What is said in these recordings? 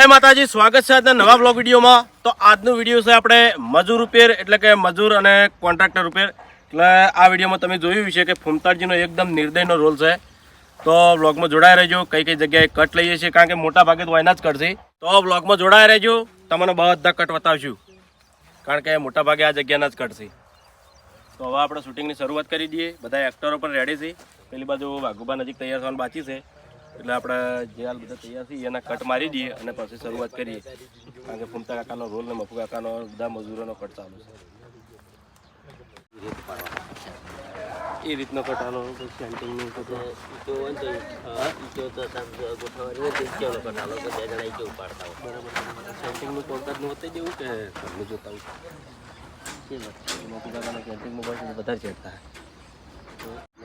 જય માતાજી, સ્વાગત છે આજના નવા બ્લોગ વિડીયોમાં. તો આજનો વીડિયો છે આપણે મજૂર ઉપેર, એટલે કે મજૂર અને કોન્ટ્રાક્ટર ઉપેર. એટલે આ વિડીયોમાં તમે જોયું છે કે ફૂમતાડજીનો એકદમ નિર્દયનો રોલ છે. તો બ્લોગમાં જોડાઈ રહેજો, કઈ કઈ જગ્યાએ કટ લઈએ છીએ, કારણ કે મોટા ભાગે તો એના જ કરશે તો બ્લોગમાં જોડાઈ રહેજો, તમને બધા કટ બતાવશું. કારણ કે મોટા ભાગે આ જગ્યાના જ કટશે તો હવે આપણે શૂટિંગની શરૂઆત કરી દઈએ. બધા એક્ટરો પણ રેડી છે. પેલી બાજુ વાઘુબા નજીક તૈયાર થવાનું બાકી છે. એટલે આપણે જે હાલ બધા તૈયાર છીએ એના કટ મારી દઈએ અને પછી શરૂઆત કરીએ. કારણ કે ફૂમતા કાકાનો રોલ ને મફુ કાકાનો બધા મજૂરોનો કટ ચાલુ છે. એ રીતનો કટ આનો સેન્ટિંગનું હોય હોય હોય. સેન્ટિંગનું કોન્ટ્રાક્ટનું હોતે જેવું કે ઘરનું જોતા હોય? મફુ કાકાના સેન્ટિંગમાં બસ વધારે ચડતા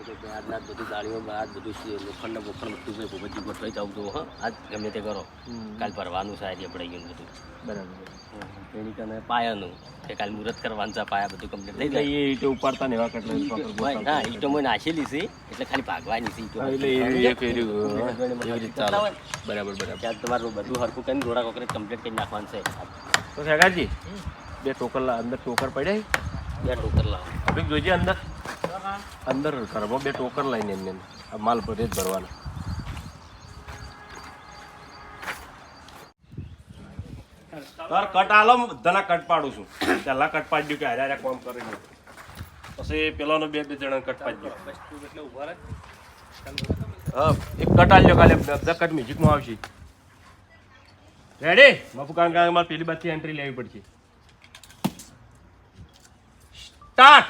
એટલે કે આજના બધું ગાડીઓમાં આજ બધું છે લોખંડ બોખંડ બધું છે ભૂપતજી ગોઠવાઈ જાવ હા. આજ ગમે તે કરો. કાલ ભરવાનું છે આજે ગયું બધું. બરાબર. પેણી પાયાનું કે કાલ મુહૂર્ત કરવાનું છે પાયા બધું કમ્પ્લીટ થઈ એટલે જાય. એ ઉપાડતા ને એવા કટ લઈને proper હોય, ગોઠવતા. ના ઈટો માં નાખેલી છે એટલે ખાલી ભાગવાની છે ઈટો. એટલે હા, બરાબર બરાબર. ત્યાં તમારું બધું હરખું કરીને થોડા કોકરે કમ્પ્લીટ કરી નાખવાનું છે. તો બે ટોકર અંદર ટોકર પડ્યા બે ટોકર લાવો. અભિક જોજે અંદર. અંદર કરવા બે ટોકર લઈને એમને માલ ભરે જ ભરવાનો. તાર કટ આલો, હું બધાના કટ પાડું છું. પહેલા કટ પાડ્યું કે હારે કોમ કરી પછી પેલાનો બે બે જણા કટ પાડ્યો હા, એક કટ આલ્યો કાલે. કટ મ્યુઝિકમાં આવશે. રેડી બાપુ કારણ કે મારે પેલી બાજુથી એન્ટ્રી લેવી પડશે. સ્ટાર્ટ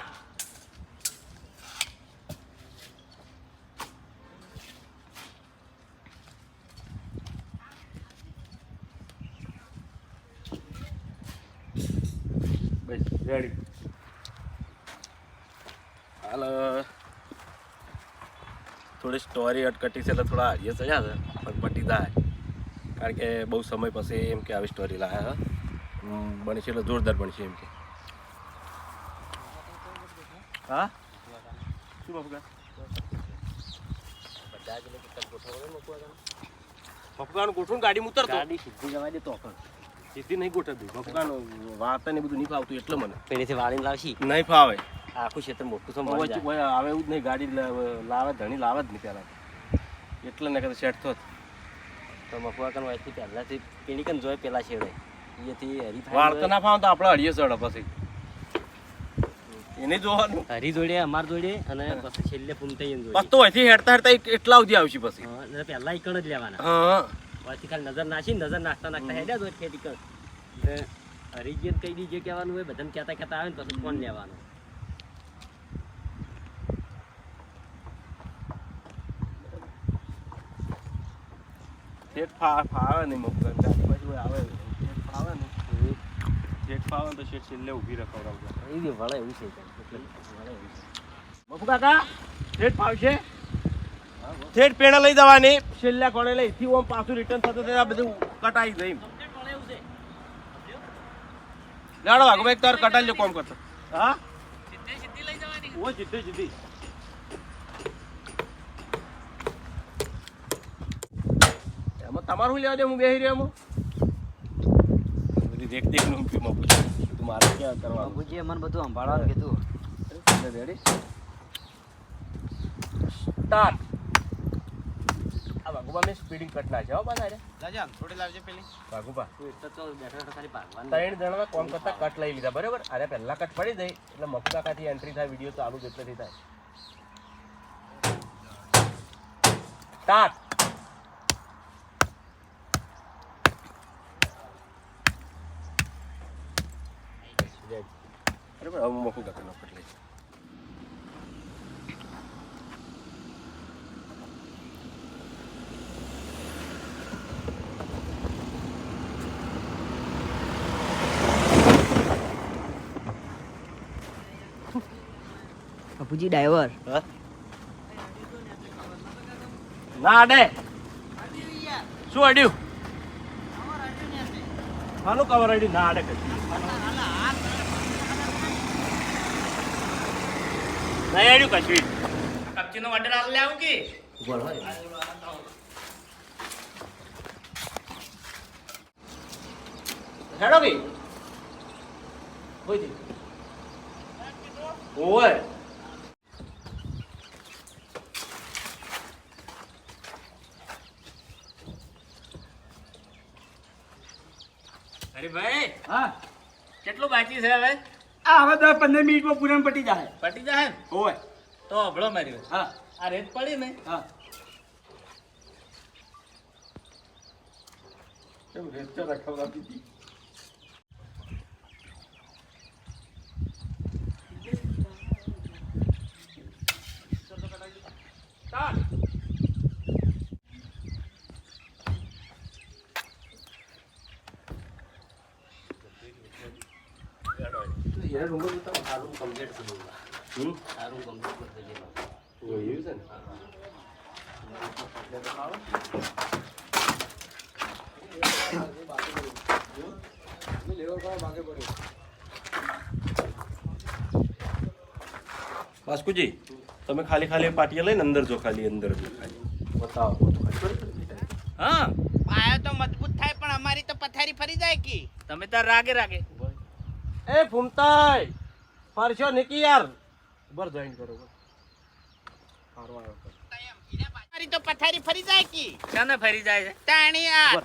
બસ રેડી હાલ. થોડી સ્ટોરી અટકટી છે એટલે થોડા હારીએ ચડ્યા છે પણ પટી જાય. કારણ કે બહુ સમય પછી એમ કે આવી સ્ટોરી લાયા બનશે એટલે જોરદાર બનશે એમ કે. હા? શું બાપુ બધા જ ગોઠવવાનું ગોઠવું ગાડી ઉતરતો. ગાડી સીધી જવા દે તો પણ. સીધી નહીં ગોઠવતી. પપકાનું વાત ને બધું નહીં ફાવતું એટલે મને. પેલેથી વાળીને લાવશી? નહીં ફાવે. આખું ક્ષેત્ર મોટું સંભાળી આવે એવું જ નહીં ગાડી લાવે ધણી લાવે જ નહીં પહેલાં એટલે ને કદાચ સેટ થોત તો મફવાકન વાયથી પહેલાંથી પેલી કન જોય પેલા છેડે એથી હરી વાર્તા ના ફાવ તો આપણે હળીએ ચડે પછી. એને જોવાનું. હરી જોડે અમાર જોડે અને પછી છેલ્લે બસ જોડે. તો અહીંથી હેડતા હેડતા એટલા સુધી આવશે પછી. પહેલા ઈકણ જ લેવાના. હા. પછી ખાલી નજર નાખી નજર નાખતા નાખતા હેડ્યા જોડે ખેતી કર. એટલે હરીજી કઈ દીજે કહેવાનું હોય બધાને કહેતા કહેતા આવે ને પછી ફોન લેવાનો? શેઠ ફાવે નહીં મફકાન ગાડી બાજુ આવે. શેઠ ફાવે ને શેઠ ફાવે તો શેઠ છેલ્લે ઊભી રખાવડાવજો એ વળે એવું છે. એટલે વળે એવું છે. બાપુ કાકા શેઠ ફાવશે? શેઠ પેણા લઈ જવાની. છેલ્લા કોણે લઈ થી ઓમ પાછું રિટર્ન થતું થતું આ બધું કટાઈ જઈ લાડો આગળ એક તાર કટાઈ લો કોમ કરતો. હા? ઓ જીતી જીતી. એમાં તમારું લેવા દે? હું બેહી રહ્યો એમાં? બધી દેખ દેખનું પીમાં પૂછું. તું મારે ક્યાં કરવાનું? બાબુજીએ મને બધું સંભાળવાનું કીધું. રેડી સ્ટાર્ટ વાગુબા મેં સ્પીડિંગ કટ ના છે બધા રે લાજા થોડી લાવજે પેલી. વાગુબા તું એક તો બેઠો બેઠો ખાલી ભાગવાનું. ત્રણ જણા કોમ કરતા કટ લઈ લીધા બરાબર? અરે પહેલા કટ પડી જાય એટલે મફકાકાથી એન્ટ્રી થાય વીડિયો ચાલુ જ એટલેથી થાય સ્ટાર્ટ અરે પણ હવે હું કટ કાકાનો કટ બાપુજી ડ્રાઈવર ના અડે શું અડ્યું? હાનું કવર અડ્યું? ના અડે નહીં. અડ્યું કશું કપચીનો ઓર્ડર આલ લે આવું કે? હેડો હોઈ ઓય. અરે ભાઈ હા? કેટલું બાકી છે હવે? આ હવે દસ પંદર મિનિટમાં પૂરણ પટી જાય. પટી જાય હોય. તો અભળો મારી હા. આ રેત પડી ને? હા. કેવું રેત તો રખાવતા પીતી યાર રૂમ ઉતારો. આ રૂમ કમ્પ્લીટ થઈ ગયું હમ આ રૂમ કમ્પ્લીટ થઈ ગયું જોયું છે ને વાસ્કુજી તમે ખાલી ખાલી પાટિયા લઈને અંદર જો ખાલી અંદર જો ખાલી. બતાવો. હા. પાયા તો મજબૂત થાય પણ અમારી તો પથારી ફરી જાય કે? તમે તાર રાગે રાગે. એ ફૂમતાય ફરશો નીકી યાર. બર જોઈન કરો બર. સારો આવ્યો મારી તો પથારી ફરી જાય કે? શાને ફરી જાય છે? તાણી યાર.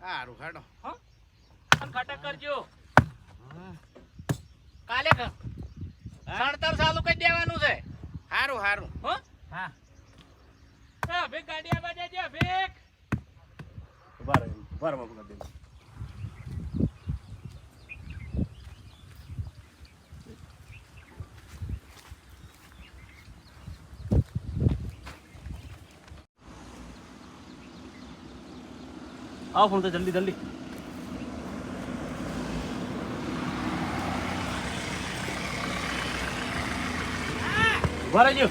હારું હેડો. અને ખટક કરજો. કાલે સણતર ચાલુ કરી દેવાનું છે. હારું હારું. હો? હા. ભેગ ગાડી આવા જજે અભિક રહો, ઊભા રહો બાપુ બેન. આવો ફોન તો જલ્દી જલ્દી. ઊભા રહેજો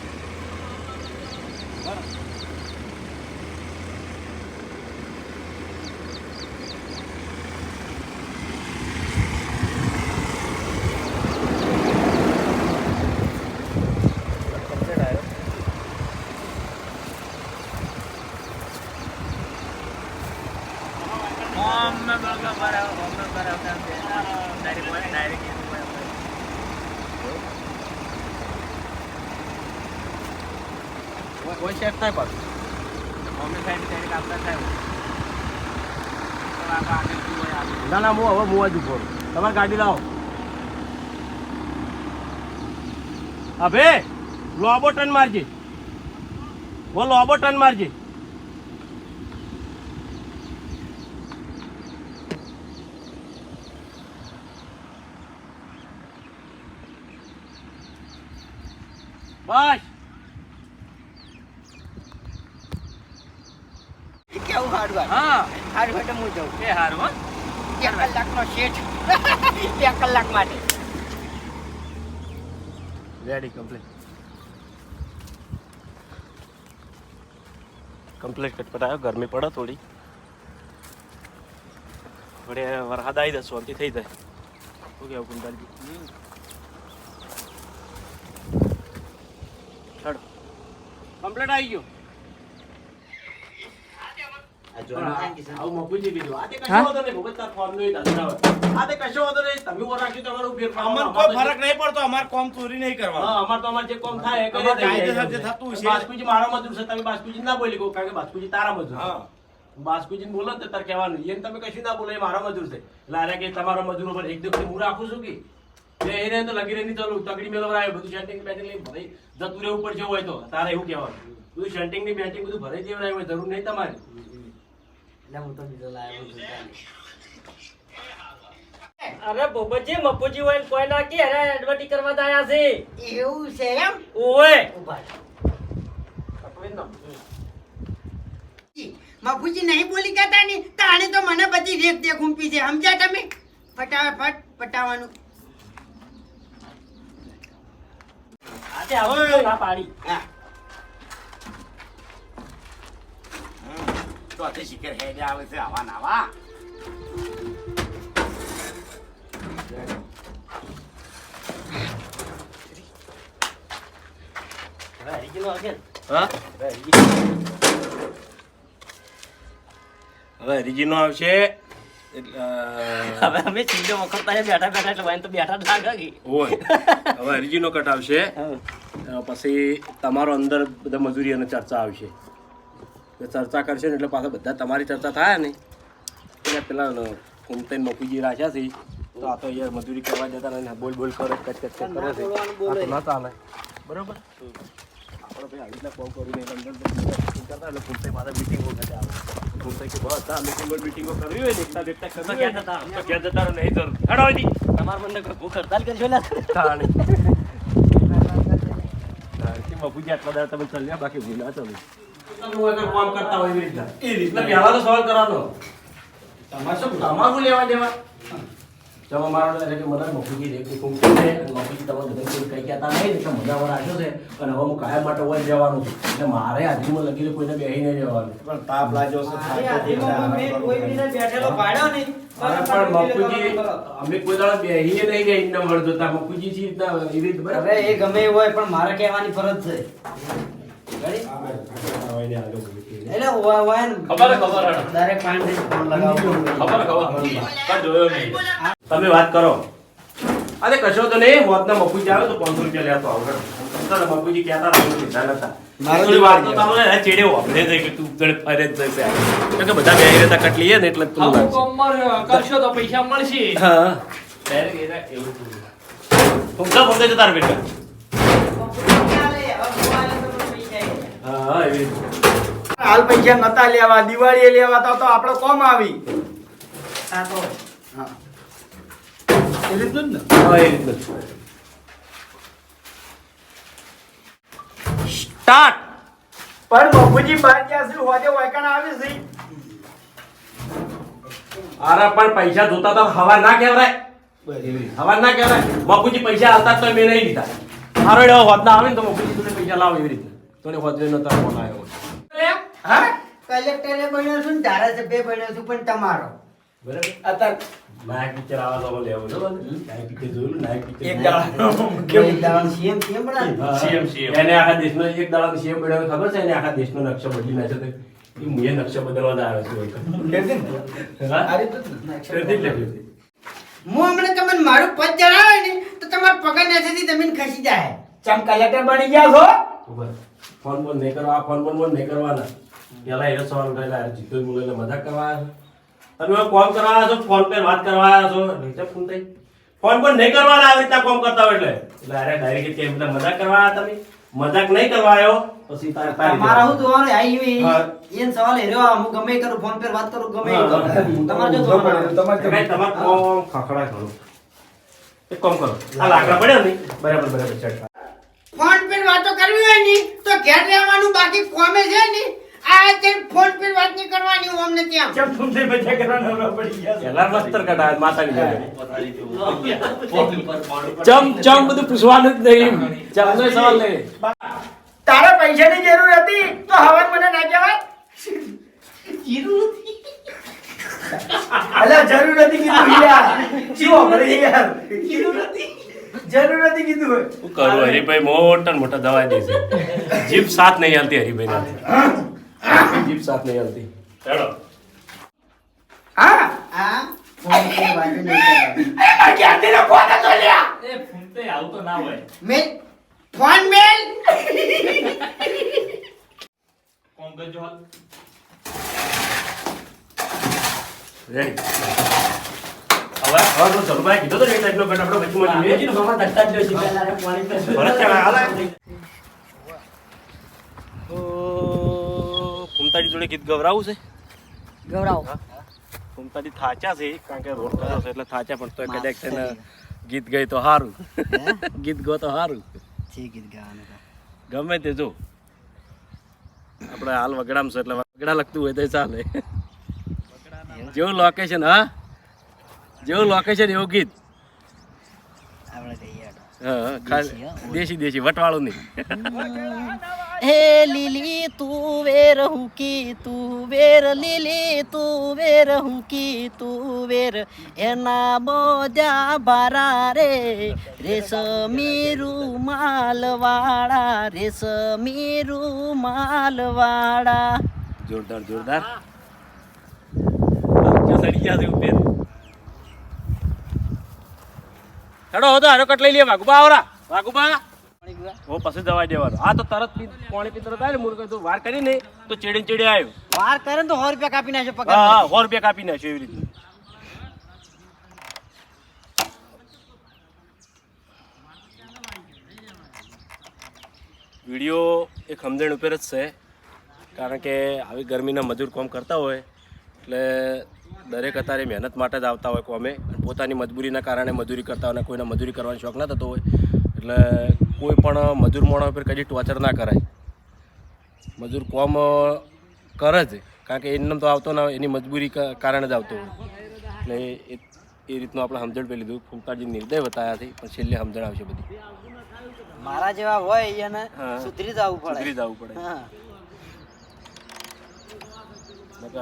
કમ્પ્લીટ આવ્યો ઓમ મે બગા બરાબર ઓમ મે બરાબર ડાયરેક્ટ ડાયરેક્ટ કોઈ શેફ થાય પાછું ઓમ મે સાઈડ ડાયરેક્ટ આપતા થાય ના ના હું હવે હું જ ઊભો રહું. ગાડી લાવો અભે લોબો ટન મારજે વો લોબો કેવું હારું હારું હા જાઉં. એ હારું હો. એક કલાકનો શેઠ. એક કલાક માટે. રેડી કમ્પ્લીટ કમ્પ્લીટ કટપટ આવ્યો. ગરમી પડે થોડી. વડે વરસાદ આવી જશે શાંતિ થઈ જાય. શું કેવું કુંતાલજી ચડો કમ્પ્લીટ આવી ગયો. ફરક નહીં પડતો અમારે કોમ ચોરી નહીં કરવા હા, તો અમાર જે કોમ થાય એ કરી અમારે દઈએ. કાયદેસર જે થતું છે. બાસ્કુજી મારો મજૂર છે તમે બાસ્કુજી ના બોલી કહો કારણ કે બાસ્કુજી તારા મજૂર બાસ્કુજી બોલો તાર તો તારે કહેવાનું એને તમે કશું ના બોલો એ મારો મજૂર છે. એટલે કે તમારો મજૂર ઉપર દિવસ હું રાખું છું કે? એને તો લગી રહી ચાલુ તગડી મેળવ આવ્યો બધું સેટિંગ બેટિંગ લઈ ભરાઈ. જતું રહેવું પડશે હોય તો. તારે એવું કહેવાનું. બધું સેટિંગની બેટિંગ બધું ભરાઈ દેવાનું હોય જરૂર નહીં તમારે. હું તો બીજો લાવ્યો છું અરે બોબજી મપુજી હોય ને કોઈ ના કે અરે એડવર્ટી કરવા દાયા છે. એવું છે એમ? ઓય મફુજી નહીં બોલી કહેતા ને તાણે તો મને બધી રેત દે ગુંપી છે. સમજ્યા તમે? ફટાફટ પટાવાનું આજે આવું ના પાડી. હા. તે શિખર હેડે આવે છે આવા નાવા હવે હરીજીનો આવશે હવે અમે ચીજો વખતતા બેઠા બેઠા એટલે વાઈન તો બેઠા જ લાગે હોય હવે હરીજીનો કટ આવશે પછી તમારો અંદર બધા મજૂરી અને ચર્ચા આવશે ચર્ચા કરશે ને એટલે પાછા બધા તમારી ચર્ચા થાય ને એટલે પેલા ફૂમતેન મકુજી રાખ્યા છે તો આ તો યાર મજૂરી કરવા જતા ને બોલ બોલ કરે કચ કચ કરે છે. આ તો ના ચાલે. બરોબર? આપણે ભાઈ આવી રીતના કોલ કરીને કરતા એટલે ફૂમતે પાછા મીટિંગો કરે આવે. ફૂમતે કે બસ આ મીટિંગો મીટિંગો કરવી હોય ને એકતા એકતા કરવી ક્યાં જતા? તો ક્યાં જતા નહીં જરૂર હેડો અહીંથી. તમારા કોઈ ભૂખ હડતાલ કરશો ને. તાણે. તાણે. આટલા દાડા તમે ચાલ્યા બાકી ભૂલા ના ચાલુ તમે વગર કામ કરતા હોય એવી રીતના. એ રીતના. પહેલા સવાલ કરવાનો. તમારે શું તમારું લેવા દેવા? મારો એટલે કે મને છે બધા કોઈ કઈ કહેતા નહીં એટલે મજામાં રાખ્યો છે. અને હવે હું કાયમ માટે હોય જવાનું છું. એટલે મારે હાજરીમાં લગી કોઈને બેહી નહીં જવાનું પણ તાપ લાગ્યો છે અરે બેઠેલો પાડ્યો નહીં. પણ અમે કોઈ દાડા બેહીએ નહીં ગયા એમના વળ જોતા બાપુજી છે રીતના રીતે હવે એ ગમે એવું હોય પણ મારે કહેવાની ફરજ છે. એટલે હોય હોય ખબર ખબર ડાયરેક્ટ પાંચ ફોન લગાવવો ખબર ખબર જોયો નહીં? તમે વાત કરો. અરે કશો તો નહીં હોતના મફુજી આવે તો પાંચસો રૂપિયા લેતો આવડે ચાલો મફુજી કહેતા હતા કીધા નતા. વાર તો તમને હે ચેડે વાપરે છે કે તું ગળે ફરે જ જશે કેમ કે બધા બેહી રહેતા કટલી હે ને એટલે તું કરશો તો પૈસા મળશે. હા. ડાયરેક્ટ એવું જતા રહે બેટા ચાલે, હવે મોબાઈલ તો પૈસા એ. હા હા એવી હાલ પૈસા નતા લેવા દિવાળીએ લેવા તો તો આપણે કોમ આવી? આ તો. એ રીતનું ને? હા એ રીતનું સ્ટાર્ટ! પણ બાપુજી બહાર ગયા છે હોજે વાયકાણ આવે છે. અરે પણ પૈસા જોતા તો હવા ના કહેવાય. હવા ના કહેવાય. બાપુજી પૈસા આવતા તો મેં નહીં લીધા. મારો એવો હોદ ના આવે ને તો બાપુજી તમને પૈસા લાવો એવી રીતે. તને હોદ નતા ફોન આવ્યો હા? કલેક્ટરે બન્યો છું ને ધારાસભ્ય બન્યો છું પણ તમારો. બરાબર? અત્યારે નાયક પિક્ચર આવા તો લેવો છો. નાયક પિક્ચર જોયું નાયક પિક્ચર એક દાડા. એક દાડા સીએમ સીએમ બનાવ્યો? CM CM. એને આખા દેશનો એક દાડા સીએમ બન્યો ખબર છે એને આખા દેશનો નકશો બદલી નાખ્યો તો? એ મુએ નકશો બદલવા આવ્યો છું ફેરથી ને? હા? આ રીતનું જ ને? ફેરથી છે. હું હમણાં તમને મારું પદ જણાવે ને તો તમારા પગાર નીચેથી જમીન ખસી જાય. ચમ કલેક્ટર બની ગયા છો? રહો. ફોન બોલ નહીં કરવા આ ફોન બોલ બોલ નહીં કરવાના. પેલા એ સવાલ ઉઠાયેલા જીતો બોલે મજાક કરવા તમે કોમ કરવા છો ફોન પર વાત કરવા આવ્યા છો? નીચે ફોન થઈ ફોન પર નહીં કરવાના આવી રીતના કોમ કરતા હોય એટલે. એટલે અરે ડાયરેક્ટ કે બધા મજાક કરવા આવ્યા તમે. મજાક નહીં કરવા આવ્યો પછી તારે તારી તમારા હું જોવાનું આવી. એન સવાલ હેર્યો હું ગમે કરું ફોન પર વાત કરું ગમે એ તમારે જો તમારે તમારે કોમ ખખડા કરો એક કોમ કરો. આ લાકડા પડ્યો ને? બરાબર બરાબર સેટ ફોન પર વાતો કરવી હોય ને તો ઘેર રહેવાનું બાકી કોમે છે ને? આ તે ફોન પર વાત નહીં કરવાની અમને ત્યાં. ચમ તુમને બચા કરવાનો નવરા પડી ગયા છે. પેલા મસ્તર કટા માતાની જોડે ચમ ચમ બધું પૂછવાનું જ નહીં ચમનો સવાલ નહીં. તારે પૈસાની જરૂર હતી તો હવે મને ના કહેવાય? અલા જરૂર નથી કીધું યાર જીવો આપણે યાર? જરૂર નથી કીધું હોય. શું કરું? હરીભાઈ મોટા ને મોટા દવા દે છે. જીભ સાથ નહીં હાલતી હરીભાઈ જીભ સાથ નહીં હાલતી. હા. રેડી કુમતાજી જોડે ગીત ગવરાવું છે? ગવરાવું. કુમતાજી થાચા છે કારણ કે રોડ કર્યો છે એટલે થાચા પણ તો કદાચ તેને ગીત ગઈ તો સારું ગીત ગો તો સારું છે ગીત ગાવાનું ગમે તે જો. આપણે હાલ વગડામ છે એટલે વગડા લગતું હોય તો ચાલે. જેવું લોકેશન હા? જેવું લોકેશન એવું ગીત. દેશી દેશી વટવાળું નહીં. હે લીલી તું વેર હું કી તું વેર લીલી તું વેર હું કી તું વેર એના બોજા ભારા રે. રેશમી રૂમાલ વાળા રેશમી રૂમાલ વાળા જોરદાર. જોરદાર ગયા છે ઉપર હેડો હો હારો કટ લઈ લે વાઘુબા આવરા. વાઘુબા. ઓ પછી દવા દેવાનો. આ તો તરત પી પાણી પી તરત આવ્યો મુર્ગો તો વાર કરી ને તો ચેડી ચેડી આવ્યો વાર કરે ને તો સો રૂપિયા કાપી નાખે પગાર હા હા સો રૂપિયા કાપી નાખ્યો એવી રીતે. વીડિયો એક સમજણ ઉપર જ છે કારણ કે આવી ગરમીના મજૂર કામ કરતા હોય એટલે દરેક અત્યારે મહેનત માટે જ આવતા હોય કોમે. પોતાની મજબૂરીના કારણે મજૂરી કરતા હોય અને કોઈને મજૂરી કરવાનો શોખ ના થતો હોય. એટલે કોઈ પણ મજૂર મોણા ઉપર કદી ટોર્ચર ના કરાય. મજૂર કોમ કરે જ. કારણ કે એમને તો આવતો ના હોય એની મજબૂરી કારણે જ આવતો હોય. એટલે એ એ રીતનું આપણે સમજણ પેલી લીધું ફૂમતાજી નિર્દય બતાવ્યા હતી પણ છેલ્લે સમજણ આવશે બધી. મારા જેવા હોય એને સુધરી જવું પડે. સુધરી જવું પડે.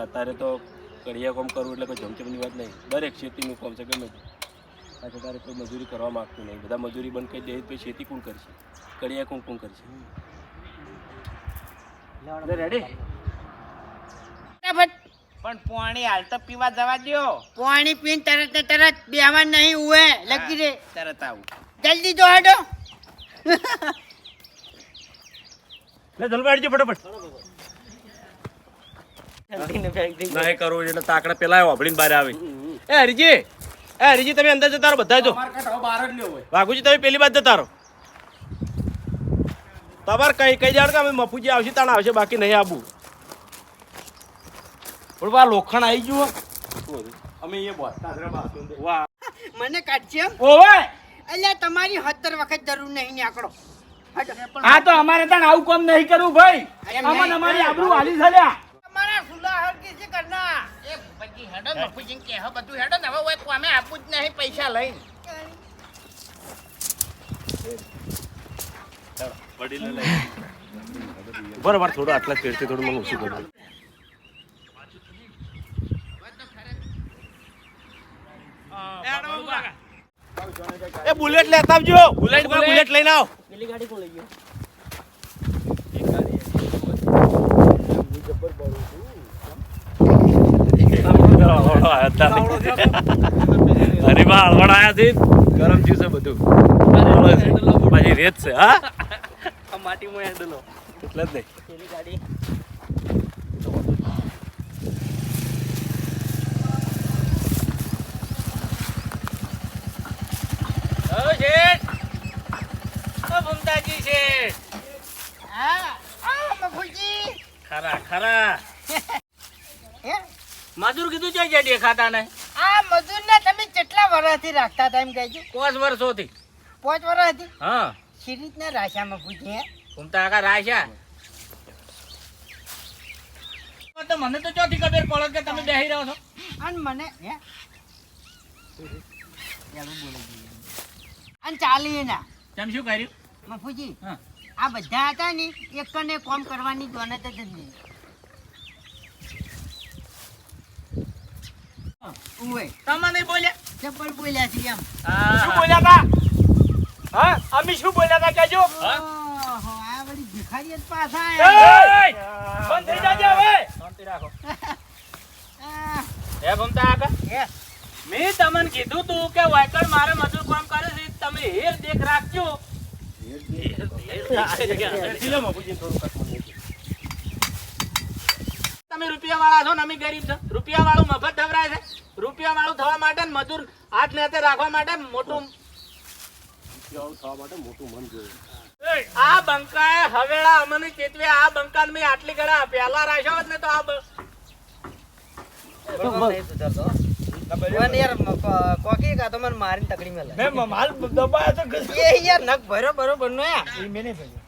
અત્યારે તો કડિયા કામ કરવું એટલે કોઈ જમચમની વાત નહીં. દરેક ખેતીનું કામ છે ગમે તે. પાછું તારે કોઈ મજૂરી કરવા માગતું નહીં. બધા મજૂરી બંધ કરી દે તો ખેતી કોણ કરશે? કડિયા કોણ કોણ કરશે? રેડી પણ પાણી હાલ તો પીવા જવા દ્યો. પાણી પીને તરત ને તરત બેહવા નહીં ઉવે. લગી રે તરત આવું. જલ્દી જો હાડો. લે જલવાડજો ફટાફટ. નહીં કરવું એટલે તાકડા પેલા વાપરીને બહાર આવી. એ હરીજી એ હરીજી તમે અંદર જતા રહો બધા જો. વાઘુજી તમે પેલી બાદ જતા રહો. તમારે કઈ કઈ જાણ કે અમે મફુજી આવશે તાણ આવશે બાકી નહીં આવું પણ બા લોખંડ આવી ગયું. અમે એ વાહ મને કાઢશે ઓવે! એટલે તમારી સત્તર વખત જરૂર નહીં ને હા આ તો અમારે ત્યાં આવું કામ નહીં કરવું ભાઈ. અમને અમારી આબરૂ હાલી ચાલ્યા તમારા સુલા હરકી કરના. એ પછી હેડો મફુજી કે હવે બધું હેડો ને હવે ઓય કોમે આપવું જ નહીં પૈસા લઈને. બરાબર થોડું આટલા સ્પીડથી થોડું મને ઓછું કરું એ બુલેટ લેતા આવજો. બુલેટ બુલેટ લઈને આવ. પેલી ગાડી કોણ લઈ ગયો? અરે બા જબર આયા છે. ગરમ જ્યુસ બધું પાછી રેત છે હા માટીમાં હેન્ડલો એટલે જ નહીં ગાડી શેઠ હા ખરા ખરા? મજૂર કીધું છે જે દેખાતા ને આ મજૂરને તમે કેટલા વર્ષથી રાખતા હતા એમ કહેજો પાંચ વર્ષોથી. પાંચ વર્ષથી? હા. શી રીતના રાશા પૂછીએ હે? ઘૂમતા આખા રાશા તો મને તો ચોથી ખબર પડે કે તમે બેહી રહ્યો છો. અને મને હે? અને ચાલી ના તેમ શું કર્યું? મફુજી હા. આ બધા હતા ને એક ને કોમ કરવાની જોનત જ નહીં ઉવે. તમે નહીં બોલ્યા? જબર બોલ્યા છે એમ. શું બોલ્યા તા હા? અમે શું બોલ્યા તા કેજો આ વળી ભિખારી જ પાછા આયા. બંધ થઈ જાજે હવે. શાંતિ રાખો. આ, ભમતા આકા મેં તમને કીધું તું કે વાયકડ મારે મજૂર કામ કરે છે. તમે હેર દેખ રાખજો. તમે રૂપિયા વાળા છો ને અમે ગરીબ છો. રૂપિયા વાળું મફત ઢવરાય છે. રૂપિયા વાળું થવા માટે મજૂર હાથ ને હાથે રાખવા માટે મોટું આ બંકાએ હવેળા અમને ચેતવે આ બંકા મેં આટલી ગળા પેલા રાખ્યો હોત ને તો આ નહીં મ- કોકી કા તો મને મારીને તકડી મેલે. એ યાર નખ ભર્યો બરોબર નો યાર. અરે લાગ-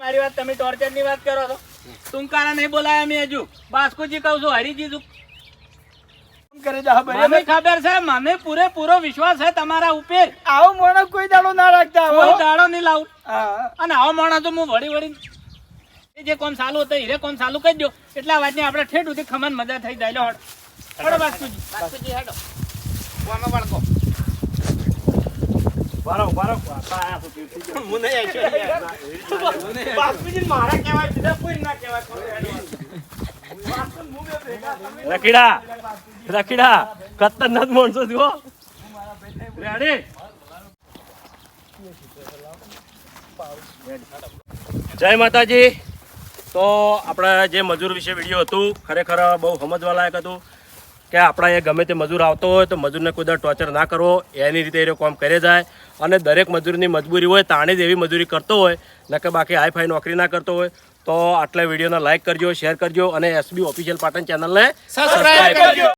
મારી વાત તમે ટોર્ચરની વાત કરો છો. તુંકારા નહીં બોલાયા મેં હજુ. બાસ્કુજી કહું છું હરીજી છું. મને ખબર છે મને પૂરેપૂરો વિશ્વાસ છે તમારા ઉપર. આવો માણસ કોઈ દાડો ના રાખતા કોઈ દાડો નહીં લાવું. અને આવો માણસ તો હું વળી વળી એ જે કોમ ચાલુ હતું હીરે કોમ ચાલુ કરી દો એટલા વાતની આપણે ઠેઠ સુધી ખમણ મજા થઈ જાય. લો હડ બાસ્કુજી. બાસ્કુજી હેડો. કોમે વળકો બાસ્કુજી મારા કહેવાય બીજા કોઈ ના કહેવાય રખીડા રખીડા ખતરનાક માણસો જુઓ. રેડી જય માતાજી. તો આપણા જે મજૂર વિશે વીડિયો હતું ખરેખર બહુ સમજવા લાયક હતું. કે આપણા એ ગમે તે મજૂર આવતો હોય તો મજૂરને કોઈ દર ટોર્ચર ના કરવો એની રીતે એ કામ કરે જાય. અને દરેક મજૂરની મજબૂરી હોય તાણે જ એવી મજૂરી કરતો હોય ન કે બાકી હાઈ ફાઈ નોકરી ના કરતો હોય. તો આટલા વિડીયોને લાઇક કરજો શેર કરજો અને એસબી ઓફિશિયલ પાટણ ચેનલને સબસ્ક્રાઈબ કરજો.